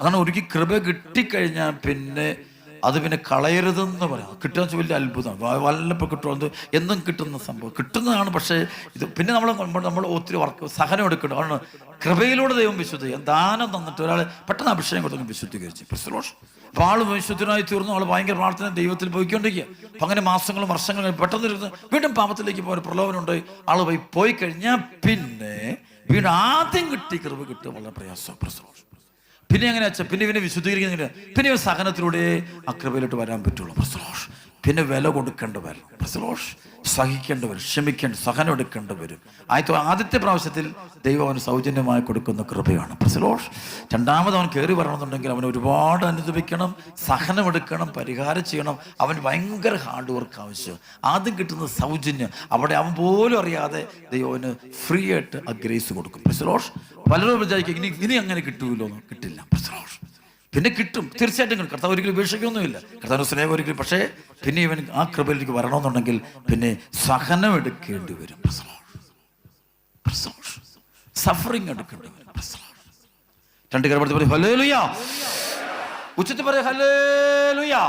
അതാണ് ഒരിക്കൽ കൃപ കിട്ടിക്കഴിഞ്ഞാൽ പിന്നെ അത് പിന്നെ കളയരുതെന്ന് പറയാം. കിട്ടുക വലിയ അത്ഭുതം വല്ലപ്പോൾ കിട്ടുന്നത് എന്നും കിട്ടുന്ന സംഭവം. കിട്ടുന്നതാണ് പക്ഷേ ഇത് പിന്നെ നമ്മൾ നമ്മൾ ഒത്തിരി വർക്ക് സഹനം എടുക്കണം അതാണ് കൃപയിലൂടെ ദൈവം വിശുദ്ധി ദാനം തന്നിട്ട് ഒരാൾ പെട്ടെന്ന് അഭിഷേകം കൊടുത്തു വിശുദ്ധീകരിച്ച്. പ്രശ്നോഷ് അപ്പോൾ ആൾ വിശുദ്ധനായി തീർന്നു. ആൾ ഭയങ്കര പ്രാർത്ഥന ദൈവത്തിൽ പോയിക്കൊണ്ടിരിക്കുക. അപ്പം അങ്ങനെ മാസങ്ങളും വർഷങ്ങളും പെട്ടെന്ന് ഇരുന്ന് വീണ്ടും പാപത്തിലേക്ക് പോയ പ്രലോഭനമുണ്ട് ആൾ പോയി പോയി കഴിഞ്ഞാൽ പിന്നെ വീണ്ടും ആദ്യം കിട്ടി കൃപ കിട്ടുക വളരെ പ്രയാസം പ്രശ്നോഷ് പിന്നെ എങ്ങനെ വെച്ചാൽ പിന്നെ ഇവനെ വിശുദ്ധീകരിക്കുന്ന പിന്നെ സഹനത്തിലൂടെ അക്രമയിലോട്ട് വരാൻ പറ്റുള്ളൂ. പ്രസലോഷ് പിന്നെ വില കൊടുക്കേണ്ടി വരും. പ്രസലോഷ് സഹിക്കേണ്ടി വരും. ക്ഷമിക്കേണ്ട സഹനം എടുക്കേണ്ടി വരും. ആദ്യത്തെ ആദ്യത്തെ പ്രാവശ്യത്തിൽ ദൈവം അവന് സൗജന്യമായി കൊടുക്കുന്ന കൃപയാണ്. പ്രസലോഷ് രണ്ടാമത് അവൻ കയറി വരണമെന്നുണ്ടെങ്കിൽ അവൻ ഒരുപാട് അനുദപിക്കണം സഹനം എടുക്കണം പരിഹാരം ചെയ്യണം. അവൻ ഭയങ്കര ഹാർഡ് വർക്ക് ആവശ്യം. ആദ്യം കിട്ടുന്ന സൗജന്യം. അവിടെ അവൻ പോലും അറിയാതെ ദൈവം അവന് ഫ്രീ ആയിട്ട് ആ ഗ്രേസ് കൊടുക്കും. പ്രസലോഷ് പലരും വിചാരിക്കും ഇനി ഇനി അങ്ങനെ കിട്ടൂലോ? കിട്ടില്ല. പിന്നെ കിട്ടും. തീർച്ചയായിട്ടും കിട്ടും. കർത്താവ് ഒരിക്കലും ഉപേക്ഷിക്കൊന്നുമില്ല കർത്താവ് സ്നേഹം ഒരിക്കലും. പക്ഷേ പിന്നെ ഇവൻ ആ കൃപയിലേക്ക് വരണമെന്നുണ്ടെങ്കിൽ പിന്നെ സഹനം എടുക്കേണ്ടി വരും. സഫറിങ് എടുക്കേണ്ടി വരും. രണ്ട് കരപ്പെടുത്തി പറയും ഹലേ ലുയാ ഉച്ചത്തിൽ പറയും ഹലേ ലുയാ